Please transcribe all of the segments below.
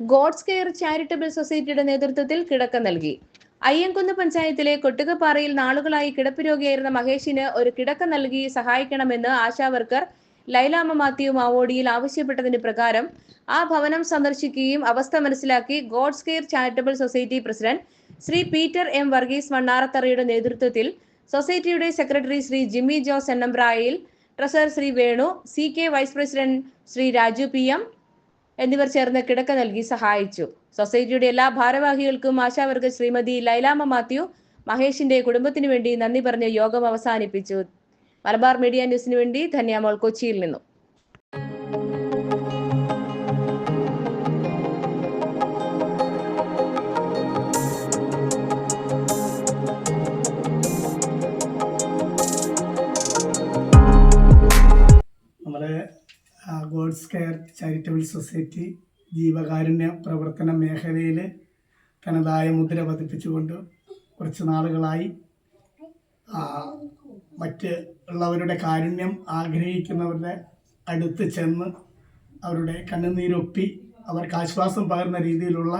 God's care charitable സൊസൈറ്റിയുടെ നേതൃത്വത്തിൽ കിടക്ക നൽകി. അയ്യൻകുന്ന് പഞ്ചായത്തിലെ കൊട്ടുകപ്പാറയിൽ നാളുകളായി കിടപ്പ് രോഗിയായിരുന്ന മഹേഷിന് ഒരു കിടക്ക നൽകി സഹായിക്കണമെന്ന് ആശാവർക്കർ ലൈലാമ മാത്യു മാവോടിയിൽ ആവശ്യപ്പെട്ടതിന് പ്രകാരം ആ ഭവനം സന്ദർശിക്കുകയും അവസ്ഥ മനസ്സിലാക്കി God's care charitable society president Shri Peter M Varghese മണ്ണാറത്തറയുടെ നേതൃത്വത്തിൽ സൊസൈറ്റിയുടെ secretary Shri Jimmy Jose Ennamprayil treasurer Shri Venu C K vice president Shri Raju P M എന്നിവർ ചേർന്ന് കിടക്ക നൽകി സഹായിച്ചു. സൊസൈറ്റിയുടെ എല്ലാ ഭാരവാഹികൾക്കും ആശാവർഗ ശ്രീമതി ലൈലാമ മാത്യു മഹേഷിന്റെ കുടുംബത്തിനു വേണ്ടി നന്ദി പറഞ്ഞ് യോഗം അവസാനിപ്പിച്ചു. മലബാർ മീഡിയ ന്യൂസിനു വേണ്ടി ധന്യാമോൾ കൊച്ചിയിൽ നിന്നും. നമ്മുടെ ആ, ഗോഡ്സ് കെയർ ചാരിറ്റബിൾ സൊസൈറ്റി ജീവകാരുണ്യ പ്രവർത്തന മേഖലയിൽ തനതായ മുദ്ര പതിപ്പിച്ചുകൊണ്ട് കുറച്ച് നാളുകളായി മറ്റ് ഉള്ളവരുടെ കാരുണ്യം ആഗ്രഹിക്കുന്നവരുടെ അടുത്ത് ചെന്ന് അവരുടെ കണ്ണുനീരൊപ്പി അവർക്ക് ആശ്വാസം പകർന്ന രീതിയിലുള്ള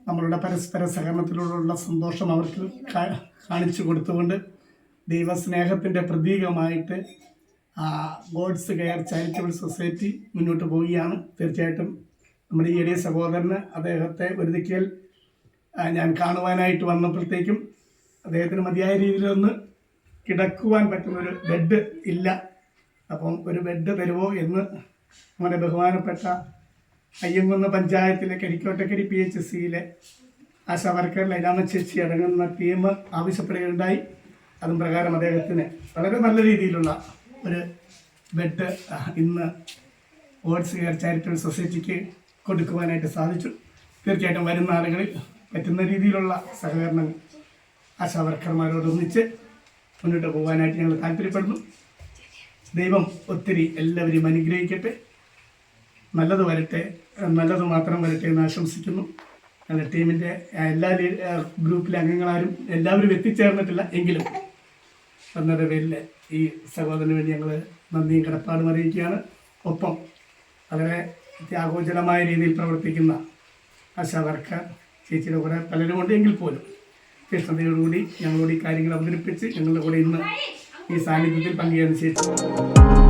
നമ്മളുടെ പരസ്പര സഹകരണത്തിലൂടെയുള്ള സന്തോഷം അവർക്ക് കാണിച്ചു കൊടുത്തുകൊണ്ട് ദൈവസ്നേഹത്തിന്റെ പ്രതീകമായിട്ട് ഗോഡ്സ് കെയർ ചാരിറ്റബിൾ സൊസൈറ്റി മുന്നോട്ട് പോവുകയാണ്. തീർച്ചയായിട്ടും നമ്മുടെ ഈ എളിയ സഹോദരന് അദ്ദേഹത്തെ വെറുതിക്കൽ ഞാൻ കാണുവാനായിട്ട് വന്നപ്പോഴത്തേക്കും അദ്ദേഹത്തിന് മതിയായ രീതിയിലൊന്ന് കിടക്കുവാൻ പറ്റുന്ന ഒരു ബെഡ് ഇല്ല. അപ്പം ഒരു ബെഡ് തരുമോ എന്ന് നമ്മുടെ ബഹുമാനപ്പെട്ട അയ്യങ്കുന്ന് പഞ്ചായത്തിലെ കരിക്കോട്ടക്കരി പി എച്ച് സിയിലെ ആശാ വർക്കർ ലൈലാമ ചേച്ചി അടങ്ങുന്ന ടീം ആവശ്യപ്പെടുകയുണ്ടായി. അതും പ്രകാരം അദ്ദേഹത്തിന് വളരെ നല്ല രീതിയിലുള്ള ഒരു ബെഡ് ഇന്ന് ഓട്സ് കെയർ ചാരിറ്റബിൾ സൊസൈറ്റിക്ക് കൊടുക്കുവാനായിട്ട് സാധിച്ചു. തീർച്ചയായിട്ടും വരുന്ന ആളുകളിൽ പറ്റുന്ന രീതിയിലുള്ള സഹകരണം ആശാ വർക്കർമാരോടൊന്നിച്ച് മുന്നോട്ട് പോകാനായിട്ട് ഞങ്ങൾ താല്പര്യപ്പെടുന്നു. ദൈവം ഒത്തിരി എല്ലാവരെയും അനുഗ്രഹിക്കട്ടെ. നല്ലത് വരട്ടെ നല്ലത് മാത്രം വരട്ടെ എന്ന് ആശംസിക്കുന്നു. ഞങ്ങളുടെ ടീമിന്റെ എല്ലാ ഗ്രൂപ്പിലെ അംഗങ്ങളാരും എല്ലാവരും എത്തിച്ചേർന്നിട്ടില്ല എങ്കിലും വന്നയുടെ പേരിൽ ഈ സഹോദരന് വേണ്ടി ഞങ്ങൾ നന്ദിയും കടപ്പാടും അറിയിക്കുകയാണ്. ഒപ്പം വളരെ ത്യാഗോചരമായ രീതിയിൽ പ്രവർത്തിക്കുന്ന ആശാ വർക്കർ ചേച്ചിയുടെ കൂടെ പലരും ഉണ്ട് എങ്കിൽ പോലും. തീഷ്ണതയോടുകൂടി ഞങ്ങളോട് ഈ കാര്യങ്ങൾ അവതരിപ്പിച്ച് ഞങ്ങളുടെ കൂടെ ഇന്ന് ഈ സാന്നിധ്യത്തിൽ പങ്കുചേർന്ന ചേച്ചി